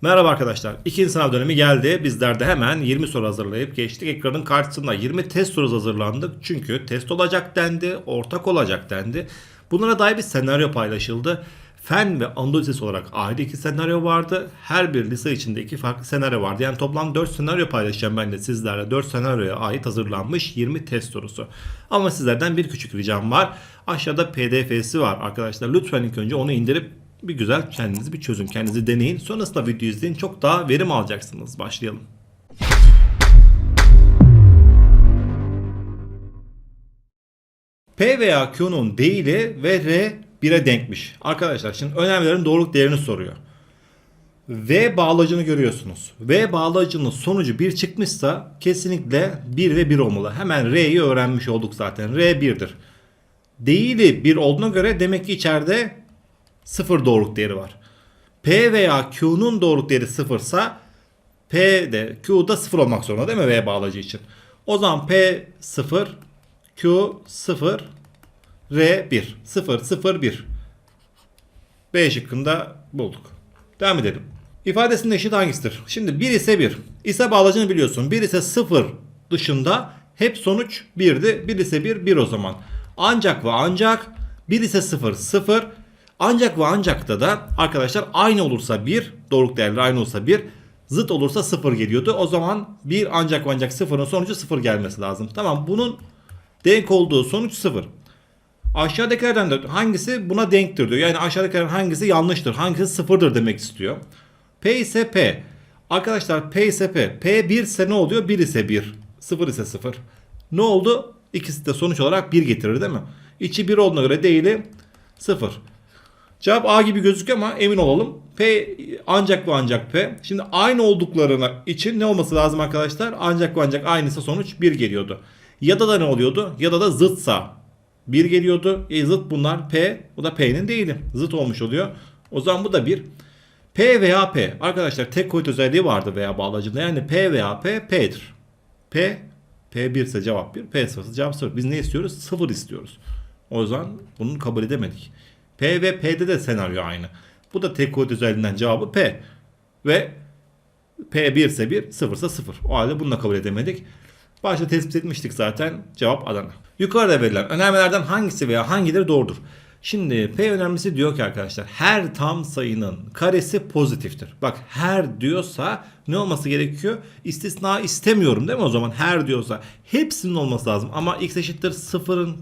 Merhaba arkadaşlar. İkinci sınav dönemi geldi. Bizler de hemen 20 soru hazırlayıp geçtik. Ekranın karşısında 20 test sorusu hazırlandık. Çünkü test olacak dendi, ortak olacak dendi. Bunlara dair bir senaryo paylaşıldı. Fen ve Anadolu Lisesi olarak ayrı iki senaryo vardı. Her bir lise içinde iki farklı senaryo vardı. Yani toplam 4 senaryo paylaşacağım ben de sizlerle. 4 senaryoya ait hazırlanmış 20 test sorusu. Ama sizlerden bir küçük ricam var. Aşağıda pdf'si var arkadaşlar. Lütfen ilk önce onu indirip bir güzel kendinizi bir çözün. Kendinizi deneyin. Sonrasında video izleyin. Çok daha verim alacaksınız. Başlayalım. P veya Q'nun değili ve R 1'e denkmiş. Arkadaşlar şimdi önemlilerin doğruluk değerini soruyor. V bağlacını görüyorsunuz. V bağlacının sonucu 1 çıkmışsa kesinlikle 1 ve 1 olmalı. Hemen R'yi öğrenmiş olduk zaten. R 1'dir. Değili 1 olduğuna göre demek ki içeride 0 doğruluk değeri var. P veya Q'nun doğruluk değeri 0 ise P de Q da 0 olmak zorunda değil mi V bağlacı için? O zaman P 0, Q 0, R 1. 0, 0, 1. B şıkkında bulduk. Devam edelim. İfadesinin eşit hangisidir? Şimdi 1 ise 1. İse bağlacını biliyorsun. 1 ise 0 dışında hep sonuç 1'di. 1 ise 1, 1 o zaman. Ancak ve ancak 1 ise 0, 0. Ancak ve ancakta da arkadaşlar aynı olursa 1, doğruluk değerleri aynı olursa 1, zıt olursa 0 geliyordu. O zaman 1 ancak ve ancak 0'ın sonucu 0 gelmesi lazım. Tamam bunun denk olduğu sonuç 0. Aşağıdakilerden de hangisi buna denktir diyor. Yani aşağıdakilerden hangisi yanlıştır, hangisi sıfırdır demek istiyor. P ise P. Arkadaşlar P ise P. P 1 ise ne oluyor? 1 ise 1. 0 ise 0. Ne oldu? İkisi de sonuç olarak 1 getirir değil mi? İçi 1 olduğuna göre değili 0. Cevap A gibi gözüküyor ama emin olalım. P ancak ve ancak P. Şimdi aynı olduklarına için ne olması lazım arkadaşlar? Ancak ve ancak aynısı sonuç 1 geliyordu. Ya da da ne oluyordu? Ya da da zıtsa 1 geliyordu. E zıt bunlar P. Bu da P'nin değili. Zıt olmuş oluyor. O zaman bu da 1. P veya P. Arkadaşlar tek kuvvet özelliği vardı veya bağlacında. Yani P veya P P'dir. P P1 ise cevap 1. P sıfır ise cevap 0. Biz ne istiyoruz? 0 istiyoruz. O zaman bunu kabul edemedik. P ve P'de de senaryo aynı. Bu da tek kuvvet özelliğinden cevabı P. Ve P1 ise 1, 0 ise 0. O halde bunu da kabul edemedik. Başta tespit etmiştik zaten. Cevap Adana. Yukarıda verilen önermelerden hangisi veya hangileri doğrudur? Şimdi P önermesi diyor ki arkadaşlar her tam sayının karesi pozitiftir. Bak her diyorsa ne olması gerekiyor? İstisna istemiyorum değil mi o zaman? Her diyorsa hepsinin olması lazım. Ama x eşittir sıfırın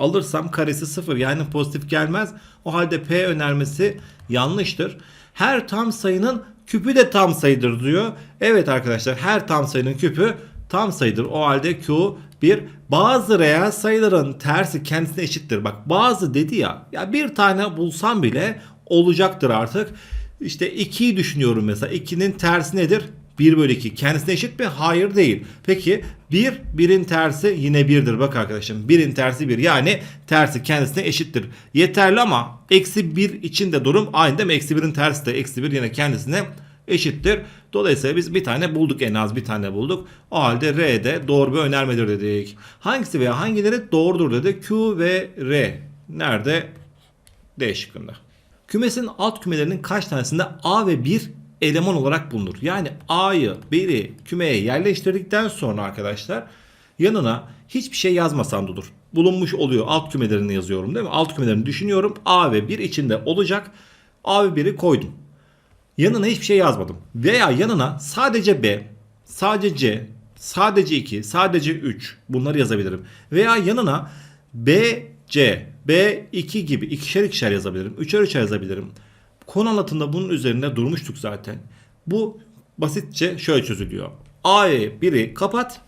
alırsam karesi sıfır yani pozitif gelmez. O halde P önermesi yanlıştır. Her tam sayının küpü de tam sayıdır diyor. Evet arkadaşlar her tam sayının küpü tam sayıdır. O halde Q bir bazı reel sayıların tersi kendisine eşittir. Bak bazı dedi ya ya bir tane bulsam bile olacaktır artık. İşte 2'yi düşünüyorum mesela. 2'nin tersi nedir? 1 bölü 2 kendisine eşit mi? Hayır değil. Peki 1, 1'in tersi yine 1'dir. Bak arkadaşım 1'in tersi 1 yani tersi kendisine eşittir. Yeterli ama eksi 1 için de durum aynı değil mi? Eksi 1'in tersi de eksi 1 yine kendisine eşittir. Dolayısıyla biz bir tane bulduk en az bir tane bulduk. O halde R de doğru bir önermedir dedik. Hangisi veya hangileri doğrudur dedi. Q ve R. Nerede? D şıkkında. Kümesin alt kümelerinin kaç tanesinde A ve 1 eleman olarak bulunur? Yani A'yı, 1'i kümeye yerleştirdikten sonra arkadaşlar yanına hiçbir şey yazmasam da olur. Bulunmuş oluyor. Alt kümelerini yazıyorum değil mi? Alt kümelerini düşünüyorum. A ve 1 içinde olacak. A ve 1'i koydum. Yanına hiçbir şey yazmadım. Veya yanına sadece B, sadece C, sadece 2, sadece 3 bunları yazabilirim. Veya yanına B, C, B2 gibi ikişer ikişer yazabilirim. Üçer üçer yazabilirim. Konu anlatımında bunun üzerinde durmuştuk zaten. Bu basitçe şöyle çözülüyor. A'yı 1'i kapat.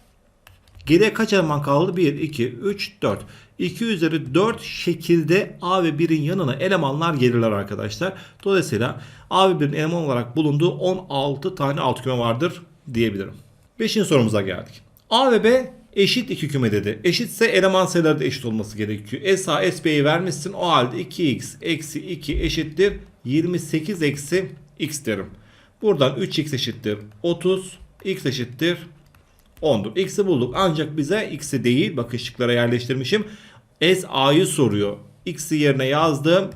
Geriye kaç eleman kaldı? 1, 2, 3, 4. 2 üzeri 4 şekilde A ve 1'in yanına elemanlar gelirler arkadaşlar. Dolayısıyla A ve 1'in eleman olarak bulunduğu 16 tane alt küme vardır diyebilirim. 5. sorumuza geldik. A ve B eşit iki küme dedi. Eşitse eleman sayıları da eşit olması gerekiyor. S A S B'yi vermişsin. O halde 2x eksi 2 eşittir 28 eksi x derim. Buradan 3x eşittir 30 x eşittir 10'dur. X'i bulduk ancak bize x'i değil bak ışıklara yerleştirmişim. S A'yı soruyor. X'i yerine yazdım.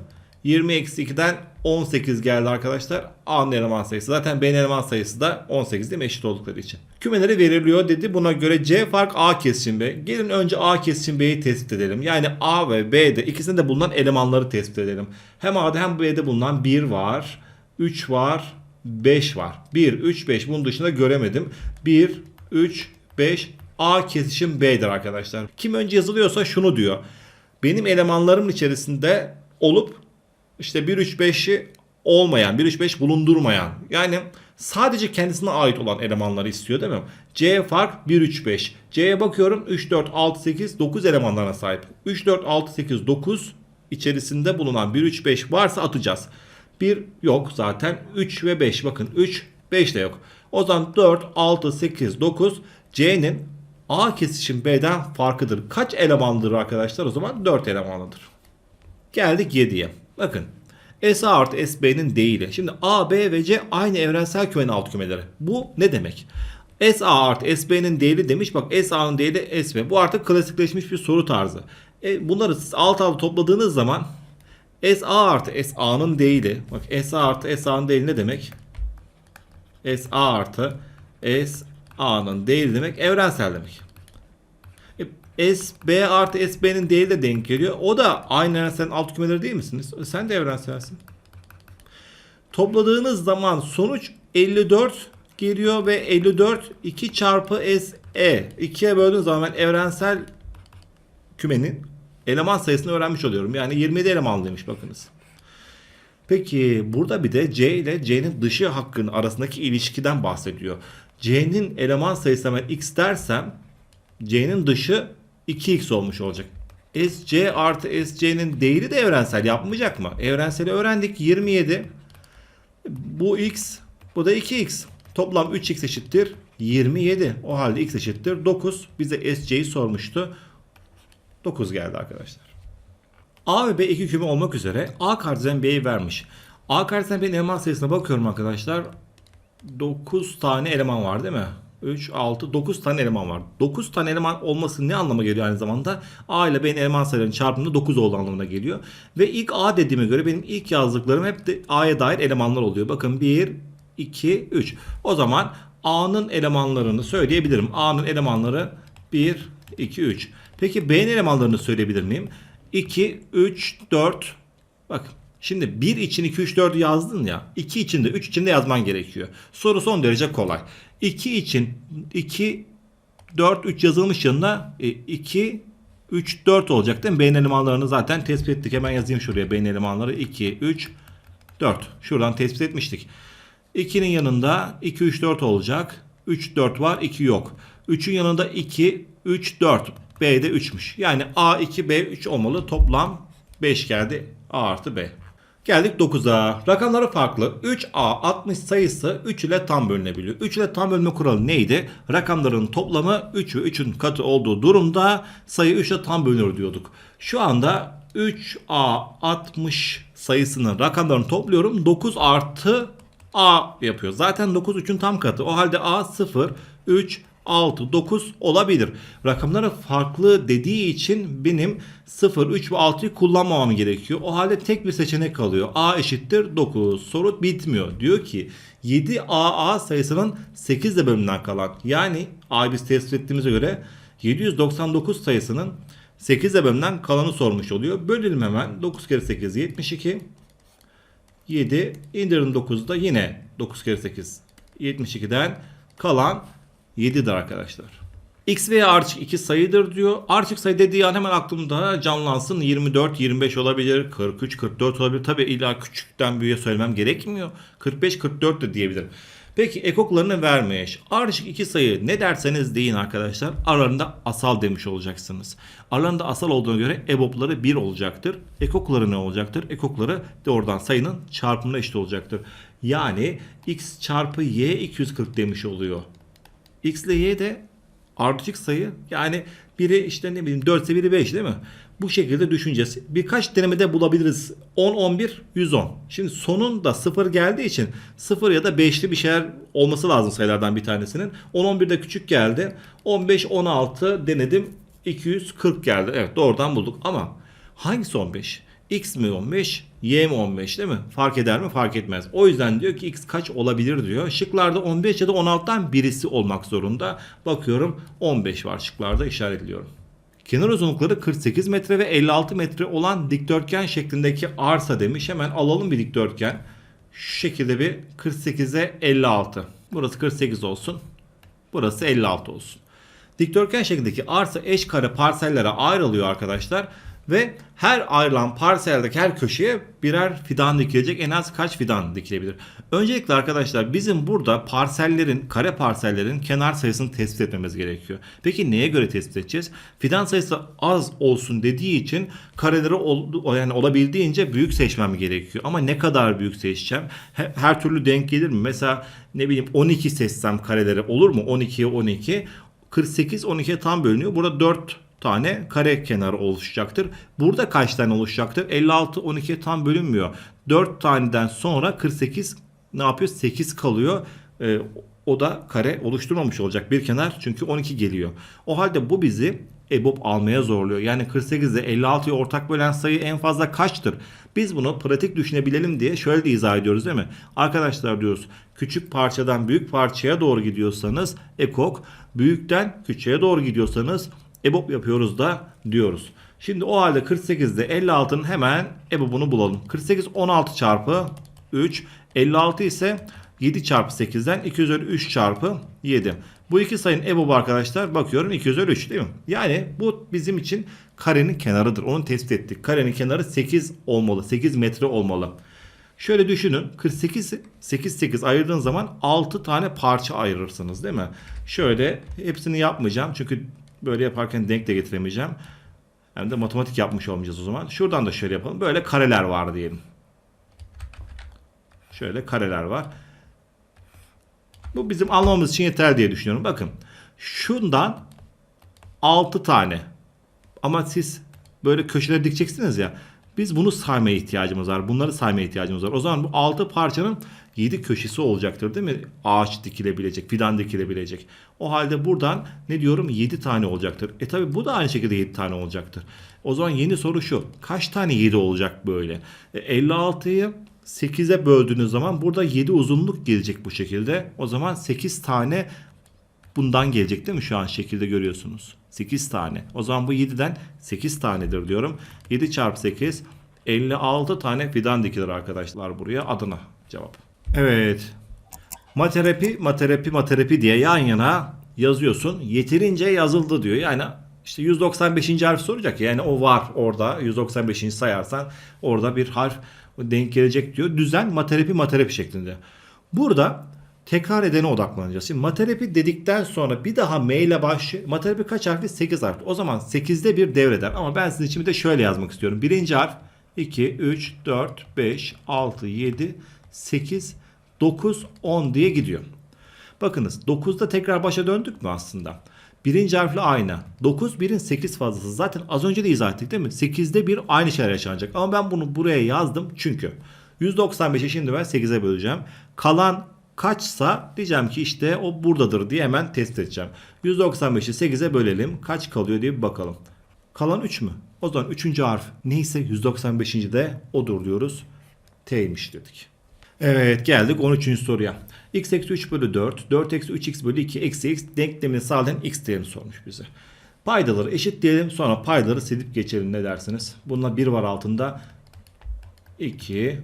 20 eksi 2'den 18 geldi arkadaşlar. A'nın eleman sayısı. Zaten B'nin eleman sayısı da 18 değil mi? Eşit oldukları için. Kümeleri veriliyor dedi. Buna göre C fark A kesişim B. Gelin önce A kesişim B'yi tespit edelim. Yani A ve B'de ikisinde de bulunan elemanları tespit edelim. Hem A'da hem B'de bulunan 1 var. 3 var. 5 var. 1, 3, 5. Bunun dışında göremedim. 1, 3, 5. A kesişim B'dir arkadaşlar. Kim önce yazılıyorsa şunu diyor. Benim elemanlarımın içerisinde olup işte 1 3 5'i olmayan, 1 3 5 bulundurmayan. Yani sadece kendisine ait olan elemanları istiyor değil mi? C fark 1 3 5. C'ye bakıyorum 3 4 6 8 9 elemanlarına sahip. 3 4 6 8 9 içerisinde bulunan 1 3 5 varsa atacağız. 1 yok zaten 3 ve 5 bakın 3 5 de yok. O zaman 4 6 8 9 C'nin A kesişim B'den farkıdır. Kaç elemandır arkadaşlar? O zaman 4 elemanlıdır. Geldik 7'ye. Bakın. S A artı S B'nin değili. Şimdi A, B ve C aynı evrensel kümenin alt kümeleri. Bu ne demek? S A artı S B'nin değili demiş. Bak S A'nın değili S B. Bu artık klasikleşmiş bir soru tarzı. E, bunları siz alt alta topladığınız zaman S A artı S A'nın değili. Bak S A artı S A'nın değili ne demek? S A artı S A'nın değili demek evrensel demek. E, S B artı S B'nin değili de denk geliyor. O da aynı evrenselin alt kümeleri değil misiniz? Sen de evrenselsin. Topladığınız zaman sonuç 54 geliyor ve 54 2 çarpı S E. 2'ye böldüğünüz zaman ben evrensel kümenin eleman sayısını öğrenmiş oluyorum. Yani 27 elemanlıymış bakınız. Peki burada bir de C ile C'nin dışı hakkının arasındaki ilişkiden bahsediyor. C'nin eleman sayısı ben x dersem C'nin dışı 2x olmuş olacak. SC artı SC'nin değeri de evrensel yapmayacak mı? Evrenseli öğrendik 27. Bu x bu da 2x. Toplam 3x eşittir 27. O halde x eşittir 9. Bize SC'yi sormuştu. 9 geldi arkadaşlar. A ve B iki küme olmak üzere A kardeşen B'yi vermiş. A kardeşen B'nin eleman sayısına bakıyorum arkadaşlar. 9 tane eleman var değil mi? 3, 6, 9 tane eleman var. 9 tane eleman olması ne anlama geliyor aynı zamanda? A ile B'nin eleman sayılarının çarpımında 9 olduğu anlamına geliyor. Ve ilk A dediğime göre benim ilk yazdıklarım hep de A'ya dair elemanlar oluyor. Bakın 1, 2, 3. O zaman A'nın elemanlarını söyleyebilirim. A'nın elemanları 1, 2, 3. Peki B'nin elemanlarını söyleyebilir miyim? 2, 3, 4. Bak şimdi 1 için 2, 3, 4 yazdın ya. 2 için de 3 için de yazman gerekiyor. Soru son derece kolay. 2 için 2, 4, 3 yazılmış yanına 2, 3, 4 olacak değil mi? B'nin elemanlarını zaten tespit ettik. Hemen yazayım şuraya B'nin elemanları 2, 3, 4. Şuradan tespit etmiştik. 2'nin yanında 2, 3, 4 olacak. 3, 4 var 2 yok. 3'ün yanında 2, 3, 4. B'de 3'müş. Yani A 2 B 3 olmalı. Toplam 5 geldi. A artı B. Geldik 9'a. Rakamları farklı. 3A 60 sayısı 3 ile tam bölünebiliyor. 3 ile tam bölme kuralı neydi? Rakamların toplamı 3 ve 3'ün katı olduğu durumda sayı 3 ile tam bölünür diyorduk. Şu anda 3A 60 sayısının rakamlarını topluyorum. 9 artı A yapıyor. Zaten 9 3'ün tam katı. O halde A 0, 3, 6, 9 olabilir. Rakamları farklı dediği için benim 0, 3 ve 6'yı kullanmamam gerekiyor. O halde tek bir seçenek kalıyor. A eşittir 9. Soru bitmiyor. Diyor ki 7AA sayısının 8 ile bölümünden kalan yani A'yı biz tespit ettiğimize göre 799 sayısının 8 ile bölümünden kalanı sormuş oluyor. Bölelim hemen. 9 kere 8 72. 7 indirin 9'da yine 9 kere 8 72'den kalan 7'dir arkadaşlar. X veya ardışık iki sayıdır diyor. Ardışık sayı dediği an hemen aklımda canlansın 24, 25 olabilir, 43, 44 olabilir. Tabi illa küçükten büyüğe söylemem gerekmiyor. 45, 44 de diyebilirim. Peki ekoklarını vermiş. Ardışık iki sayı ne derseniz deyin arkadaşlar. Aralarında asal demiş olacaksınız. Aralarında asal olduğuna göre EBOB'ları 1 olacaktır. Ekokları ne olacaktır? Ekokları de oradan sayının çarpımına eşit olacaktır. Yani x çarpı y 240 demiş oluyor. X ile Y de ardışık sayı. Yani biri işte ne bileyim 4 ise biri 5 değil mi? Bu şekilde düşüneceğiz. Birkaç denemede bulabiliriz. 10, 11, 110. Şimdi sonunda 0 geldiği için 0 ya da 5'li bir şeyler olması lazım sayılardan bir tanesinin. 10, 11 de küçük geldi. 15, 16 denedim. 240 geldi. Evet doğrudan bulduk ama hangisi 15? X mi 15? Y mi 15 değil mi? Fark eder mi? Fark etmez. O yüzden diyor ki x kaç olabilir diyor. Şıklarda 15 ya da 16'dan birisi olmak zorunda. Bakıyorum 15 var şıklarda işaretliyorum. Kenar uzunlukları 48 metre ve 56 metre olan dikdörtgen şeklindeki arsa demiş. Hemen alalım bir dikdörtgen. Şu şekilde bir 48'e 56. Burası 48 olsun. Burası 56 olsun. Dikdörtgen şeklindeki arsa eş kare parsellere ayrılıyor arkadaşlar. Ve her ayrılan parseldeki her köşeye birer fidan dikilecek. En az kaç fidan dikilebilir? Öncelikle arkadaşlar bizim burada parsellerin, kare parsellerin kenar sayısını tespit etmemiz gerekiyor. Peki neye göre tespit edeceğiz? Fidan sayısı az olsun dediği için kareleri ol, yani olabildiğince büyük seçmem gerekiyor. Ama ne kadar büyük seçeceğim? Her, türlü denk gelir mi? Mesela ne bileyim 12 seçsem kareleri olur mu? 12'ye 12. 48 12'ye tam bölünüyor. Burada 4 tane kare kenarı oluşacaktır. Burada kaç tane oluşacaktır? 56 12'ye tam bölünmüyor. 4 taneden sonra 48 ne yapıyor? 8 kalıyor. Ee, o da kare oluşturmamış olacak bir kenar çünkü 12 geliyor. O halde bu bizi EBOB almaya zorluyor. Yani 48 ile 56'yı ortak bölen sayı en fazla kaçtır? Biz bunu pratik düşünebilelim diye şöyle de izah ediyoruz değil mi? Arkadaşlar diyoruz küçük parçadan büyük parçaya doğru gidiyorsanız ekok, büyükten küçüğe doğru gidiyorsanız EBOB yapıyoruz da diyoruz. Şimdi o halde 48'de 56'nın hemen EBOB'unu bulalım. 48 16 çarpı 3, 56 ise 7 çarpı 8'den 2 üzeri 3 çarpı 7. Bu iki sayının EBOB'u arkadaşlar bakıyorum 2 üzeri 3 değil mi? Yani bu bizim için karenin kenarıdır. Onu tespit ettik. Karenin kenarı 8 olmalı. 8 metre olmalı. Şöyle düşünün 48 8 8 ayırdığın zaman 6 tane parça ayırırsınız değil mi? Şöyle hepsini yapmayacağım çünkü böyle yaparken denk de getiremeyeceğim. Hem de matematik yapmış olmayacağız o zaman. Şuradan da şöyle yapalım. Böyle kareler var diyelim. Şöyle kareler var. Bu bizim anlamamız için yeter diye düşünüyorum. Bakın şundan 6 tane ama siz böyle köşeleri dikeceksiniz ya. Biz bunu saymaya ihtiyacımız var. Bunları saymaya ihtiyacımız var. O zaman bu 6 parçanın 7 köşesi olacaktır değil mi? Ağaç dikilebilecek, fidan dikilebilecek. O halde buradan ne diyorum 7 tane olacaktır. E tabi bu da aynı şekilde 7 tane olacaktır. O zaman yeni soru şu. Kaç tane 7 olacak böyle? E, 56'yı 8'e böldüğünüz zaman burada 7 uzunluk gelecek bu şekilde. O zaman 8 tane bundan gelecek değil mi şu an şekilde görüyorsunuz. 8 tane. O zaman bu 7'den 8 tanedir diyorum. 7 çarpı 8 56 tane fidan dikilir arkadaşlar buraya adına cevap. Evet. Materapi, materapi, materapi diye yan yana yazıyorsun. Yeterince yazıldı diyor. Yani işte 195. harf soracak. Yani o var orada. 195. sayarsan orada bir harf denk gelecek diyor. Düzen materapi, materapi şeklinde. Burada tekrar edene odaklanacağız. Şimdi materapi dedikten sonra bir daha M ile başlıyor. Materapi kaç harfli? 8 harf. O zaman 8'de bir devreder. Ama ben sizin için de şöyle yazmak istiyorum. Birinci harf 2, 3, 4, 5, 6, 7, 8, 9, 10 diye gidiyor. Bakınız 9'da tekrar başa döndük mü aslında? Birinci harfle aynı. 9 1'in 8 fazlası. Zaten az önce de izah ettik değil mi? 8'de bir aynı şeyler yaşanacak. Ama ben bunu buraya yazdım çünkü 195'i şimdi ben 8'e böleceğim. Kalan kaçsa diyeceğim ki işte o buradadır diye hemen test edeceğim. 195'i 8'e bölelim. Kaç kalıyor diye bir bakalım. Kalan 3 mü? O zaman 3. harf neyse 195. de odur diyoruz. T'ymiş dedik. Evet geldik 13. soruya. x eksi 3 bölü 4, 4 eksi 3x bölü 2 eksi x denklemini sağlayan x değerini sormuş bize. Paydaları eşit diyelim sonra paydaları silip geçelim ne dersiniz? Bununla 1 var altında. 2,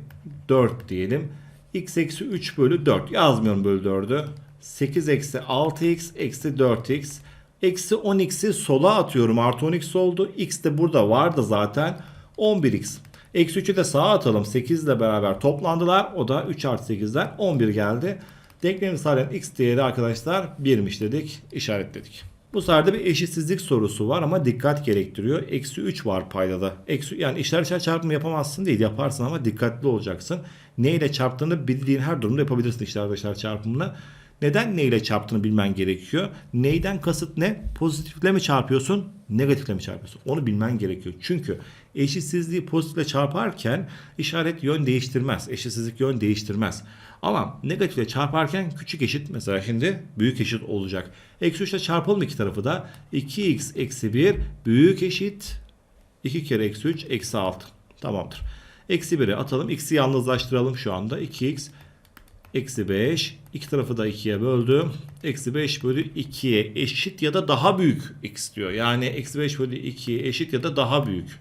4 diyelim. x eksi 3 bölü 4 yazmıyorum bölü 4'ü. 8 eksi 6x eksi 4x. Eksi 10x'i sola atıyorum artı 10x oldu. x de burada vardı zaten. 11x. Eksi 3'ü de sağa atalım. 8 ile beraber toplandılar. O da 3 artı 8'den 11 geldi. Denklemi sağlayan x değeri arkadaşlar 1'miş dedik. işaretledik. Bu sefer de bir eşitsizlik sorusu var ama dikkat gerektiriyor. Eksi 3 var paydada. Eksi, yani işler içer çarpımı yapamazsın değil yaparsın ama dikkatli olacaksın. Ne ile çarptığını bildiğin her durumda yapabilirsin işler dışarı çarpımını. Neden ne ile çarptığını bilmen gerekiyor. Neyden kasıt ne? Pozitifle mi çarpıyorsun? Negatifle mi çarpıyorsun? Onu bilmen gerekiyor. Çünkü eşitsizliği pozitifle çarparken işaret yön değiştirmez. Eşitsizlik yön değiştirmez. Ama negatifle çarparken küçük eşit mesela şimdi büyük eşit olacak. Eksi 3 ile çarpalım iki tarafı da. 2x eksi 1 büyük eşit 2 kere eksi 3 eksi 6. Tamamdır. Eksi 1'e atalım. X'i yalnızlaştıralım şu anda. 2x eksi 5. İki tarafı da 2'ye böldüm. Eksi 5 bölü 2'ye eşit ya da daha büyük x diyor. Yani eksi 5 bölü 2'ye eşit ya da daha büyük.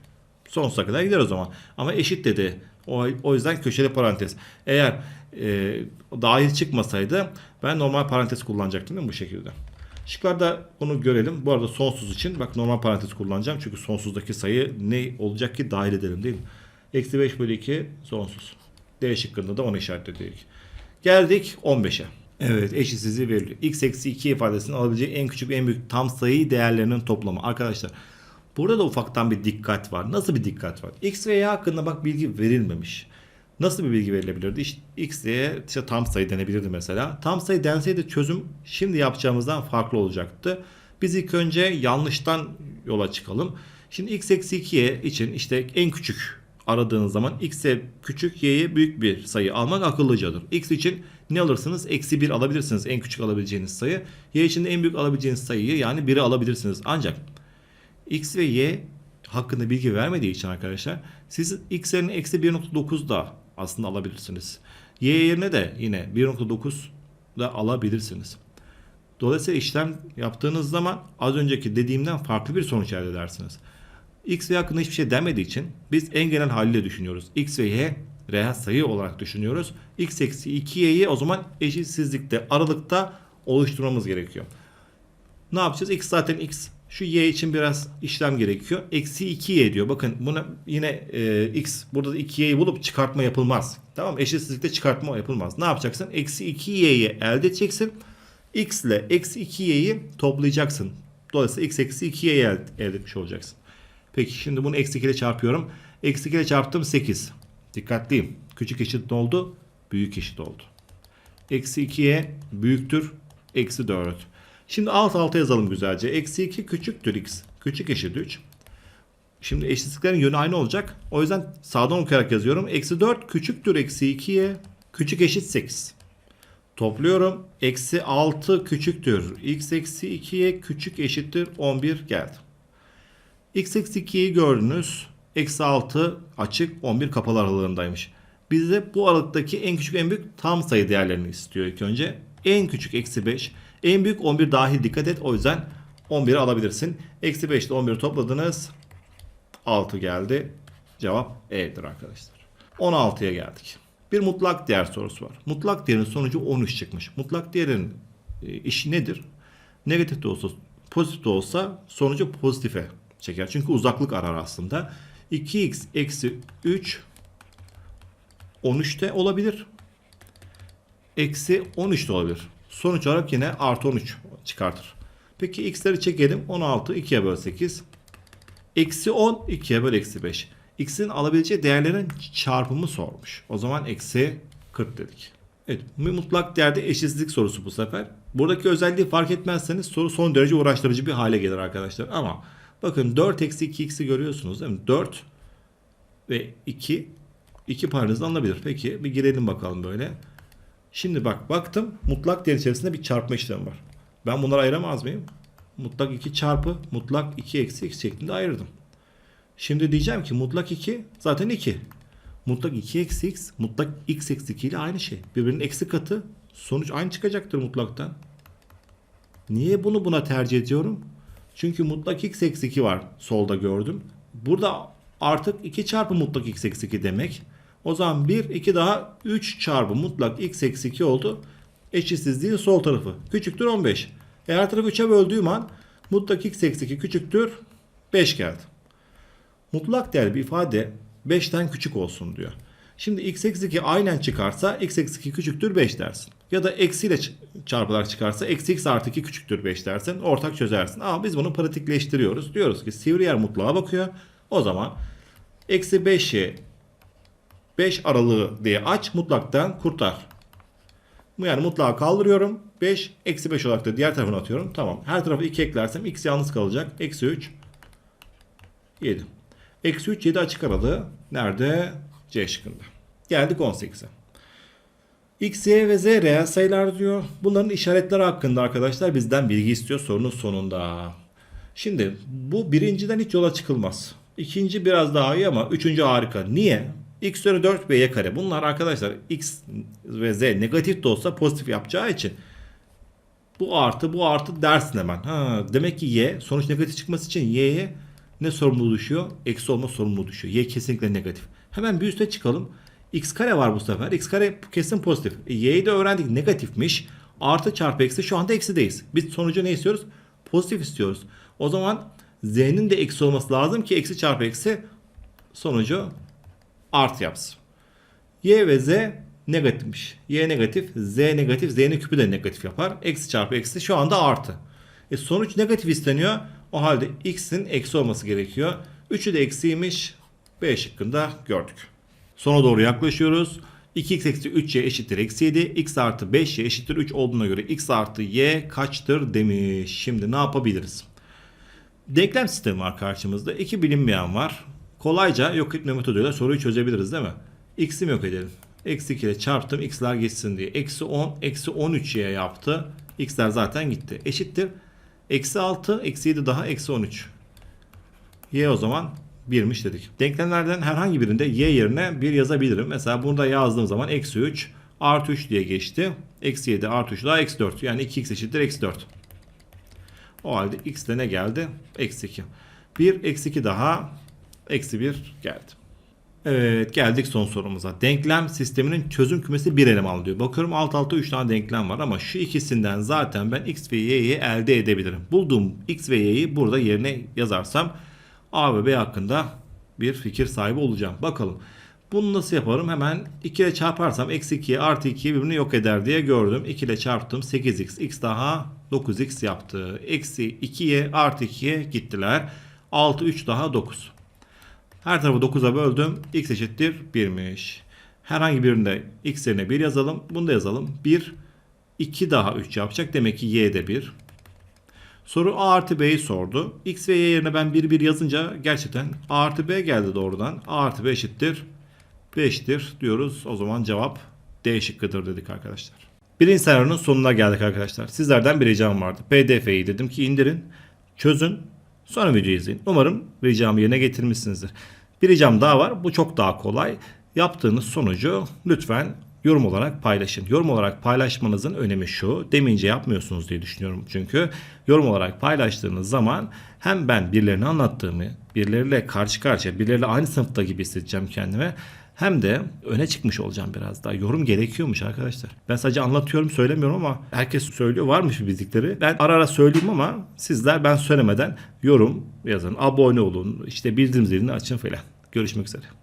Sonsuza kadar gider o zaman. Ama eşit dedi. O, o yüzden köşeli parantez. Eğer e, dahil çıkmasaydı ben normal parantez kullanacaktım değil mi bu şekilde? Şıklarda onu görelim. Bu arada sonsuz için bak normal parantez kullanacağım. Çünkü sonsuzdaki sayı ne olacak ki dahil edelim değil mi? Eksi 5 bölü 2 sonsuz. D şıkkında da onu işaretledik. Geldik 15'e. Evet eşitsizliği veriliyor. x eksi 2 ifadesinin alabileceği en küçük en büyük tam sayı değerlerinin toplamı. Arkadaşlar burada da ufaktan bir dikkat var. Nasıl bir dikkat var? x ve y hakkında bak bilgi verilmemiş. Nasıl bir bilgi verilebilirdi? İşte x diye işte tam sayı denebilirdi mesela. Tam sayı denseydi çözüm şimdi yapacağımızdan farklı olacaktı. Biz ilk önce yanlıştan yola çıkalım. Şimdi x eksi 2'ye için işte en küçük aradığınız zaman x'e küçük y'ye büyük bir sayı almak akıllıcadır. x için ne alırsınız? Eksi 1 alabilirsiniz en küçük alabileceğiniz sayı. y için de en büyük alabileceğiniz sayıyı yani 1'i alabilirsiniz. Ancak x ve y hakkında bilgi vermediği için arkadaşlar siz x yerine eksi 1.9 da aslında alabilirsiniz. Y yerine de yine 1.9 da alabilirsiniz. Dolayısıyla işlem yaptığınız zaman az önceki dediğimden farklı bir sonuç elde edersiniz. X ve hakkında hiçbir şey demediği için biz en genel haliyle düşünüyoruz. X ve Y reel sayı olarak düşünüyoruz. X eksi 2y'yi o zaman eşitsizlikte aralıkta oluşturmamız gerekiyor. Ne yapacağız? X zaten X. Şu y için biraz işlem gerekiyor. Eksi 2y diyor. Bakın buna yine e, x. Burada da 2y'yi bulup çıkartma yapılmaz. Tamam? Eşitsizlikte çıkartma yapılmaz. Ne yapacaksın? Eksi 2y'yi elde edeceksin. x ile eksi 2y'yi toplayacaksın. Dolayısıyla x eksi 2y'yi elde, elde etmiş olacaksın. Peki şimdi bunu eksi 2 ile çarpıyorum. Eksi 2 ile çarptım 8. Dikkatliyim. Küçük eşit ne oldu? Büyük eşit oldu. Eksi 2'ye büyüktür. Eksi 4. Şimdi alt alta yazalım güzelce. Eksi 2 küçüktür x. Küçük eşit 3. Şimdi eşitliklerin yönü aynı olacak. O yüzden sağdan okuyarak yazıyorum. Eksi 4 küçüktür eksi 2'ye. Küçük eşit 8. Topluyorum. Eksi 6 küçüktür. x eksi 2'ye küçük eşittir 11 geldi. X eksi 2'yi gördünüz. Eksi 6 açık 11 kapalı aralığındaymış. Bize bu aralıktaki en küçük en büyük tam sayı değerlerini istiyor ilk önce. En küçük eksi 5. En büyük 11 dahil dikkat et. O yüzden 11'i alabilirsin. Eksi 5 ile 11'i topladınız. 6 geldi. Cevap E'dir arkadaşlar. 16'ya geldik. Bir mutlak değer sorusu var. Mutlak değerin sonucu 13 çıkmış. Mutlak değerin e, işi nedir? Negatif de olsa pozitif de olsa sonucu pozitife çeker. Çünkü uzaklık arar aslında. 2x eksi 3 13'te olabilir. Eksi 13 de olabilir. Sonuç olarak yine artı 13 çıkartır. Peki x'leri çekelim. 16 2'ye böl 8. Eksi 10 2'ye böl eksi 5. X'in alabileceği değerlerin çarpımı sormuş. O zaman eksi 40 dedik. Evet mutlak değerde eşitsizlik sorusu bu sefer. Buradaki özelliği fark etmezseniz soru son derece uğraştırıcı bir hale gelir arkadaşlar. Ama bakın 4 eksi 2x'i görüyorsunuz değil mi? 4 ve 2 iki paranızda alınabilir. Peki bir girelim bakalım böyle. Şimdi bak baktım mutlak değer içerisinde bir çarpma işlemi var. Ben bunları ayıramaz mıyım? Mutlak 2 çarpı mutlak 2 eksi x şeklinde ayırdım. Şimdi diyeceğim ki mutlak 2 zaten 2. Mutlak 2 eksi x mutlak x eksi 2 ile aynı şey. Birbirinin eksi katı sonuç aynı çıkacaktır mutlaktan. Niye bunu buna tercih ediyorum? Çünkü mutlak x eksi 2 var solda gördüm. Burada artık 2 çarpı mutlak x eksi 2 demek. O zaman 1, 2 daha 3 çarpı mutlak x eksi 2 oldu. Eşitsizliğin sol tarafı. Küçüktür 15. E her tarafı 3'e böldüğüm an mutlak x eksi 2 küçüktür 5 geldi. Mutlak değer bir ifade 5'ten küçük olsun diyor. Şimdi x eksi 2 aynen çıkarsa x eksi 2 küçüktür 5 dersin. Ya da eksiyle çarpılarak çıkarsa eksi x artı 2 küçüktür 5 dersin. Ortak çözersin. Ama biz bunu pratikleştiriyoruz. Diyoruz ki sivri yer mutlağa bakıyor. O zaman eksi 5'i 5 aralığı diye aç mutlaktan kurtar. Yani mutlağı kaldırıyorum. 5 eksi 5 olarak da diğer tarafına atıyorum. Tamam. Her tarafı 2 eklersem x yalnız kalacak. Eksi 3 7. Eksi 3 7 açık aralığı. Nerede? C şıkkında. Geldik 18'e. X, Y ve Z reel sayılar diyor. Bunların işaretleri hakkında arkadaşlar bizden bilgi istiyor sorunun sonunda. Şimdi bu birinciden hiç yola çıkılmaz. İkinci biraz daha iyi ama üçüncü harika. Niye? x üzeri 4 ve y kare. Bunlar arkadaşlar x ve z negatif de olsa pozitif yapacağı için bu artı bu artı dersin hemen. Ha, demek ki y sonuç negatif çıkması için y'ye ne sorumluluğu düşüyor? Eksi olma sorumluluğu düşüyor. Y kesinlikle negatif. Hemen bir üste çıkalım. x kare var bu sefer. x kare kesin pozitif. E, y'yi de öğrendik negatifmiş. Artı çarpı eksi şu anda eksideyiz. Biz sonucu ne istiyoruz? Pozitif istiyoruz. O zaman z'nin de eksi olması lazım ki eksi çarpı eksi sonucu artı yapsın. Y ve Z negatifmiş. Y negatif, Z negatif, Z'nin küpü de negatif yapar. Eksi çarpı eksi şu anda artı. E sonuç negatif isteniyor. O halde x'in eksi olması gerekiyor. 3'ü de eksiymiş. B şıkkında gördük. Sona doğru yaklaşıyoruz. 2x eksi 3y eşittir eksi 7. x artı 5y eşittir 3 olduğuna göre x artı y kaçtır demiş. Şimdi ne yapabiliriz? Denklem sistemi var karşımızda. İki bilinmeyen var. Kolayca yok etme metoduyla soruyu çözebiliriz değil mi? X'i mi yok edelim? Eksi 2 ile çarptım x'ler gitsin diye. Eksi 10, eksi 13'ye yaptı. X'ler zaten gitti. Eşittir. Eksi 6, eksi 7 daha eksi 13. Y o zaman 1'miş dedik. Denklemlerden herhangi birinde y yerine 1 yazabilirim. Mesela burada yazdığım zaman eksi 3 artı 3 diye geçti. Eksi 7 artı 3 daha eksi 4. Yani 2x eşittir eksi 4. O halde x de ne geldi? Eksi 2. 1 eksi 2 daha eksi 1 geldi. Evet geldik son sorumuza. Denklem sisteminin çözüm kümesi bir eleman diyor. Bakıyorum alt alta 3 tane denklem var ama şu ikisinden zaten ben x ve y'yi elde edebilirim. Bulduğum x ve y'yi burada yerine yazarsam a ve b hakkında bir fikir sahibi olacağım. Bakalım. Bunu nasıl yaparım? Hemen 2 ile çarparsam eksi 2'ye artı 2'ye birbirini yok eder diye gördüm. 2 ile çarptım 8x. x daha 9x yaptı. Eksi 2'ye artı 2'ye gittiler. 6 3 daha 9. Her tarafı 9'a böldüm. x eşittir 1'miş. Herhangi birinde x yerine 1 yazalım. Bunu da yazalım. 1 2 daha 3 yapacak. Demek ki y de 1. Soru a artı b'yi sordu. x ve y yerine ben 1 1 yazınca gerçekten a artı b geldi doğrudan. a artı b eşittir 5'tir diyoruz. O zaman cevap D şıkkıdır dedik arkadaşlar. Birinci senaryonun sonuna geldik arkadaşlar. Sizlerden bir ricam vardı. PDF'yi dedim ki indirin, çözün, sonra videoyu izleyin. Umarım ricamı yerine getirmişsinizdir. Bir ricam daha var. Bu çok daha kolay. Yaptığınız sonucu lütfen yorum olarak paylaşın. Yorum olarak paylaşmanızın önemi şu. Demince yapmıyorsunuz diye düşünüyorum çünkü. Yorum olarak paylaştığınız zaman hem ben birilerine anlattığımı, birileriyle karşı karşıya, birileriyle aynı sınıfta gibi hissedeceğim kendime. Hem de öne çıkmış olacağım biraz daha. Yorum gerekiyormuş arkadaşlar. Ben sadece anlatıyorum söylemiyorum ama herkes söylüyor varmış bildikleri. Ben ara ara söyleyeyim ama sizler ben söylemeden yorum yazın, abone olun, işte bildirim zilini açın falan. Görüşmek üzere.